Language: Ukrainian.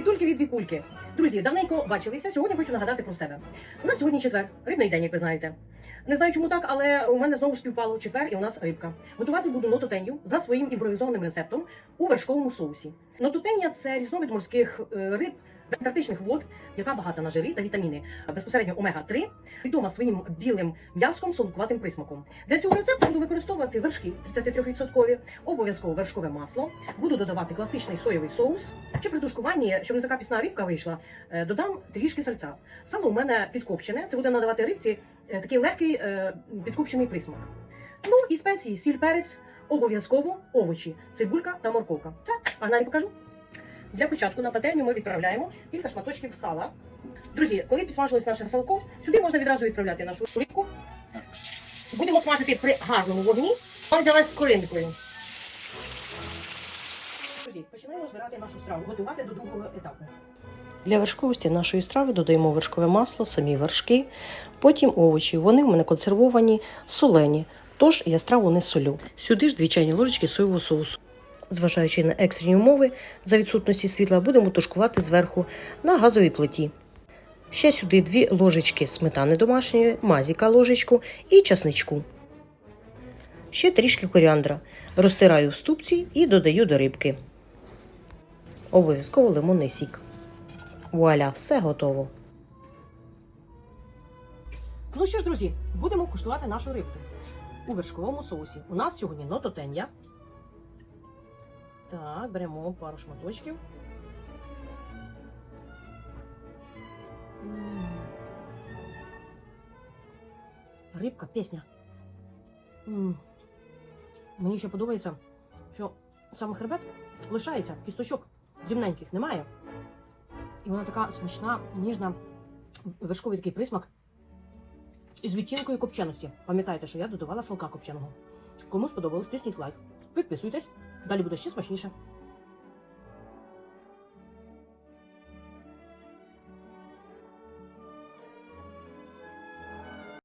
Привітульки від вікульки. Друзі, давненько бачилися. Сьогодні хочу нагадати про себе. У нас сьогодні четвер, рибний день, як ви знаєте. Не знаю, чому так, але у мене знову співпало четвер, і у нас рибка. Готувати буду нототенью за своїм імпровізованим рецептом у вершковому соусі. Нототення це різновид морських е, риб з антарктичних вод, яка багата на жири та вітаміни, безпосередньо омега-3, відома своїм білим м'яском, солодкуватим присмаком. Для цього рецепту буду використовувати вершки 33%, обов'язково вершкове масло, буду додавати класичний соєвий соус. Чи при тушкуванні, щоб не така пісна рибка вийшла, е, додам трішки сальця. Сало у мене підкопчене, це буде надавати рибці е, такий легкий е, підкопчений присмак. Ну і спеції, сіль, перець, обов'язково овочі, цибулька та морковка. Це погнали покажу. Для початку на пательню ми відправляємо кілька шматочків сала. Друзі, коли підсмажилось наше салко, сюди можна відразу відправляти нашу рибку. Будемо смажити при гарному вогні. Я взяла з. Друзі, починаємо збирати нашу страву, готувати до другого етапу. Для вершковості нашої страви додаємо вершкове масло, самі вершки, потім овочі. Вони в мене консервовані, солені, тож я страву не солю. Сюди ж дві чайні ложечки соєвого соусу. Зважаючи на екстрені умови, за відсутності світла будемо тушкувати зверху на газовій плиті. Ще сюди дві ложечки сметани домашньої, мазіка ложечку і часничку. Ще трішки коріандра. Розтираю в ступці і додаю до рибки. Обов'язково лимонний сік. Вуаля, все готово. Ну що ж, друзі, будемо куштувати нашу рибку у вершковому соусі. У нас сьогодні нототення. Так, беремо пару шматочків. Рибка, пісня. Мені ще подобається, що саме хребет лишається, кісточок дрібненьких немає. І вона така смачна, ніжна, вершковий такий присмак. Із відтінкою копченості. Пам'ятайте, що я додавала салка копченого. Кому сподобалось, тисніть лайк. Підписуйтесь, далі буде ще смачніше.